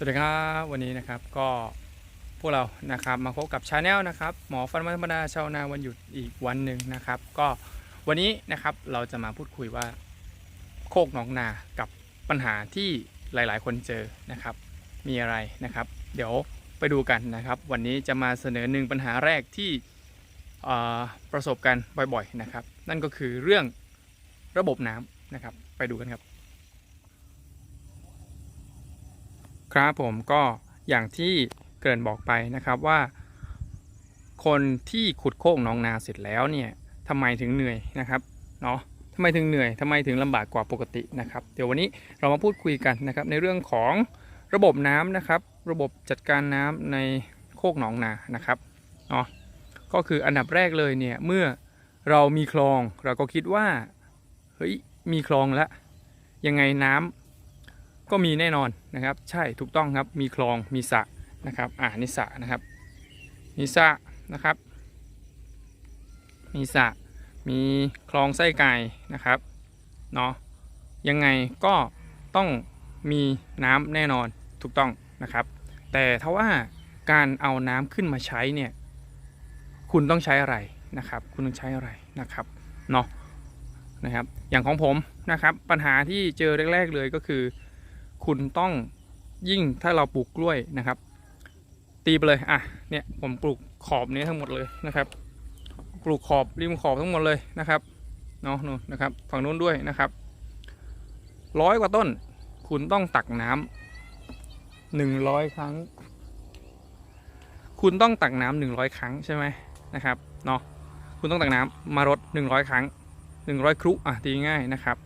สวัสดีครับวันนี้นะครับก็พวกเรานะครับมาพบกับชาแนลนะครับหมอฟันธรรมดาชาวนาวันหยุดอีกวันหนึ่งนะครับ ก็วันนี้นะครับเราจะมาพูดคุยว่า โคกหนองนากับปัญหาที่หลายๆ คนเจอนะครับ มีอะไรนะครับ เดี๋ยวไปดูกันนะครับ วันนี้จะมาเสนอหนึ่งปัญหาแรกที่ประสบกันบ่อยๆนะครับ นั่นก็คือเรื่องระบบน้ำนะครับ ไปดูกันครับ ครับผมก็อย่างที่เกริ่นบอกไปนะครับว่า คนที่ขุดโคกหนองนาเสร็จแล้วเนี่ยทำไมถึงเหนื่อยนะครับเนาะทำไมถึงเหนื่อยทำไมถึงลำบากกว่าปกตินะครับ เดี๋ยววันนี้เรามาพูดคุยกันนะครับในเรื่องของระบบน้ำนะครับ ระบบจัดการน้ำในโคกหนองนานะครับเนาะก็คืออันดับแรกเลยเนี่ยเมื่อเรามีคลองเราก็คิดว่าเฮ้ยมีคลองแล้วยังไงน้ำ ก็มีแน่นอนนะครับ ใช่ถูกต้องครับมีคลองมีสระนะครับอ่านี่สระนะครับมีสระนะครับ มีสระมีคลองไส้ไก่นะครับเนาะยังไงก็ต้องมีน้ำแน่นอนถูกต้องนะครับ แต่ถ้าว่าการเอาน้ำขึ้นมาใช้เนี่ยคุณต้องใช้อะไรนะครับ คุณต้องใช้อะไรนะครับเนาะนะครับ อย่างของผมนะครับปัญหาที่เจอแรก ๆ เลยก็คือ คุณต้องยิ่งถ้าเราปลูกกล้วยนะครับ ตีไปเลยอะเนี่ยผมปลูกขอบนี้ทั้งหมดเลยนะครับ ปลูกขอบริมขอบทั้งหมดเลยนะครับเนาะนู่นนะครับฝั่งนู้นด้วยนะครับร้อยกว่าต้น คุณต้องตักน้ำหนึ่งร้อยครั้ง คุณต้องตักน้ำหนึ่งร้อยครั้งใช่ไหมนะครับเนาะคุณต้องตักน้ำมารดหนึ่งร้อยครั้งหนึ่งร้อยครุอะตีง่ายนะครับ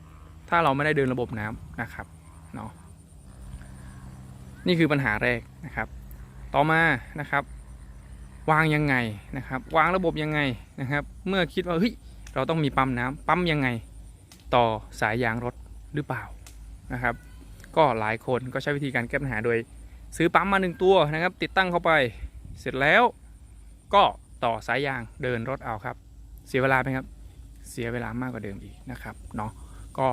ถ้าเราไม่ได้เดินระบบน้ำนะครับเนาะ นี่คือปัญหาแรกนะครับ ต่อมานะครับ วางยังไงนะครับ วางระบบยังไงนะครับ เมื่อคิดว่าเฮ้ยเราต้องมีปั๊มน้ำปั๊มยังไง ต่อสายยางรถหรือเปล่านะครับ ก็หลายคนก็ใช้วิธีการแก้ปัญหาโดย ซื้อปั๊มมาหนึ่งตัวนะครับ ติดตั้งเข้าไปเสร็จแล้วก็ต่อสายยางเดินรถเอาครับ เสียเวลาไหมครับ เสียเวลามากกว่าเดิมอีกนะครับเนาะก็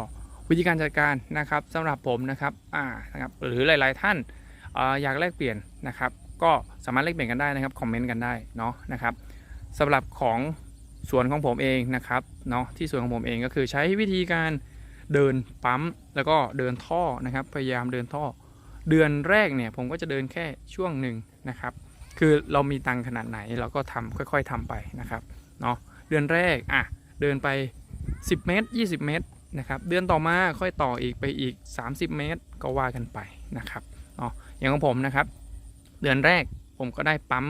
วิธีการจัดการนะครับสำหรับผมนะครับอ่านะครับหรือหลาย ๆ ท่าน อยากแลกเปลี่ยนนะครับก็สามารถแลกเปลี่ยนกันได้นะครับคอมเมนต์กันได้เนาะนะครับสำหรับของสวนของผมเองนะครับเนาะที่สวนของผมเองก็คือใช้วิธีการเดินปั๊มแล้วก็เดินท่อนะครับ พยายามเดินท่อ เดือนแรกเนี่ยผมก็จะเดินแค่ช่วงหนึ่งนะครับ คือเรามีตังขนาดไหนเราก็ทำค่อย ๆทำไปนะครับเนาะเดือนแรกอะเดินไป 10 เมตร 20 เมตรนะครับ เดือนต่อมาค่อยต่ออีกไปอีก 30 เมตรก็ว่ากันไปนะครับ อย่างของผมนะครับ เดือนแรกผมก็ได้ปั๊ม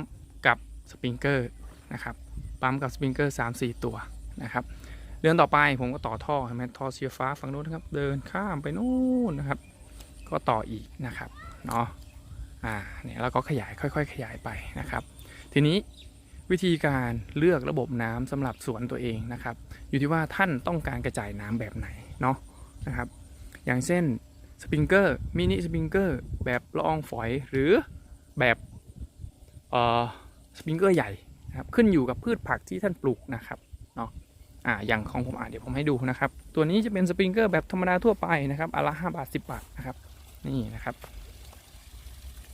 กับสปริงเกอร์นะครับปั๊มกับสปริงเกอร์สามสี่ตัวนะครับ เดือนต่อไปผมก็ต่อท่อเห็นไหมท่อสีฟ้าฝั่งโน้นนะครับ เดินข้ามไปนู่นนะครับ ก็ต่ออีกนะครับเนาะอ่าเนี่ยแล้วก็ขยายค่อย ๆ ขยายไปนะครับ ทีนี้วิธีการเลือกระบบน้ำสำหรับสวนตัวเองนะครับ อยู่ที่ว่าท่านต้องการกระจายน้ำแบบไหนเนาะนะครับ อย่างเช่น สปริงเกอร์มินิสปริงเกอร์แบบละอองฝอยหรือแบบสปริงเกอร์ใหญ่นะครับขึ้นอยู่กับพืชผักที่ท่านปลูกนะครับเนาะอ่าอย่างของผมอ่าเดี๋ยวผมให้ดูนะครับ ตัวนี้จะเป็นสปริงเกอร์แบบธรรมดาทั่วไปนะครับอันละห้าบาทสิบบาทนะครับนี่นะครับ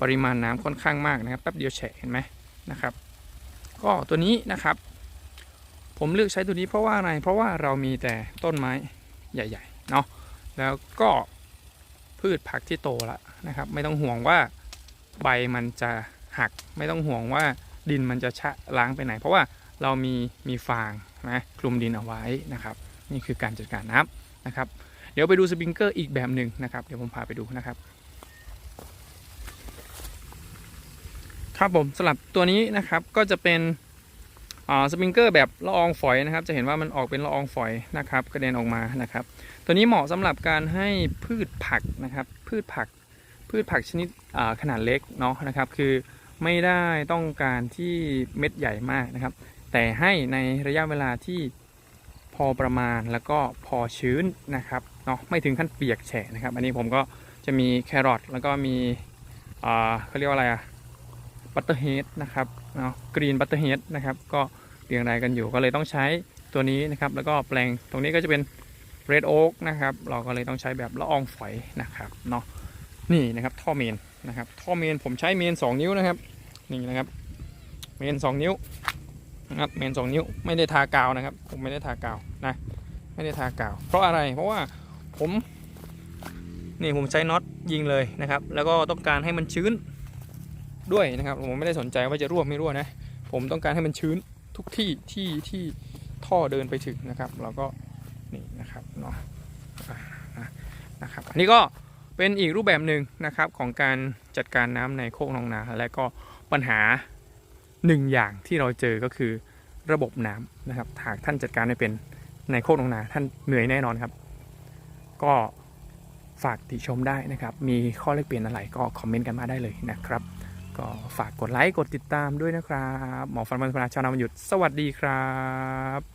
ปริมาณน้ำค่อนข้างมากนะครับแป๊บเดียวแฉะเห็นไหมนะครับ ก็ตัวนี้นะครับ ผมเลือกใช้ตัวนี้เพราะว่าอะไรเพราะว่าเรามีแต่ต้นไม้ใหญ่ ๆ เนาะแล้วก็ พืชผักที่โตแล้วนะครับ ไม่ต้องห่วงว่าใบมันจะหัก ไม่ต้องห่วงว่าดินมันจะชะล้างไปไหน เพราะว่าเรามีมีฟางนะคลุมดินเอาไว้นะครับ นี่คือการจัดการน้ำนะครับ เดี๋ยวไปดูสปริงเกอร์อีกแบบหนึ่งนะครับ เดี๋ยวผมพาไปดูนะครับครับผมสลับตัวนี้นะครับก็จะเป็น สปริงเกอร์แบบละอองฝอยนะครับ จะเห็นว่ามันออกเป็นละอองฝอยนะครับกระเด็นออกมานะครับ ตัวนี้เหมาะสำหรับการให้พืชผักนะครับ พืชผัก พืชผักชนิดขนาดเล็กเนาะนะครับ คือไม่ได้ต้องการที่เม็ดใหญ่มากนะครับ แต่ให้ในระยะเวลาที่พอประมาณแล้วก็พอชื้นนะครับเนาะไม่ถึงขั้นเปียกแฉะนะครับ อันนี้ผมก็จะมีแครอทแล้วก็มีเขาเรียกว่าอะไรอะ บัตเตอร์เฮดนะครับเนาะกรีนบัตเตอร์เฮดนะครับก็เรียงรายกันอยู่ก็เลยต้องใช้ตัวนี้นะครับ แล้วก็แปลงตรงนี้ก็จะเป็นเรดโอ๊กนะครับ เราก็เลยต้องใช้แบบละอองฝอยนะครับเนาะนี่นะครับท่อเมนนะครับท่อเมนผมใช้เมน 2 นิ้วนะครับนี่นะครับเมน 2 นิ้วนะครับเมน 2 นิ้วไม่ได้ทากาวนะครับ ผมไม่ได้ทากาวนะไม่ได้ทากาว เพราะอะไรเพราะว่าผมนี่ผมใช้น็อตยิงเลยนะครับ แล้วก็ต้องการให้มันชื้น ด้วยนะครับผมไม่ได้สนใจว่าจะรั่วไม่รั่วนะผมต้องการให้มันชื้นทุกที่ที่ที่ท่อเดินไปถึงนะครับ เราก็นี่นะครับเนาะนะครับอันนี้ก็เป็นอีกรูปแบบหนึ่งนะครับของการจัดการน้ำในโคกหนองนา และก็ปัญหาหนึ่งอย่างที่เราเจอก็คือระบบน้ำนะครับหากท่านจัดการไม่เป็นในโคกหนองนา ท่านเหนื่อยแน่นอนครับ ก็ฝากติชมได้นะครับ มีข้อแลกเปลี่ยนอะไรก็คอมเมนต์กันมาได้เลยนะครับ ก็ฝากกดไลค์กดติดตามด้วยนะครับ หมอฟันบันพนาชาวนาวันหยุด สวัสดีครับ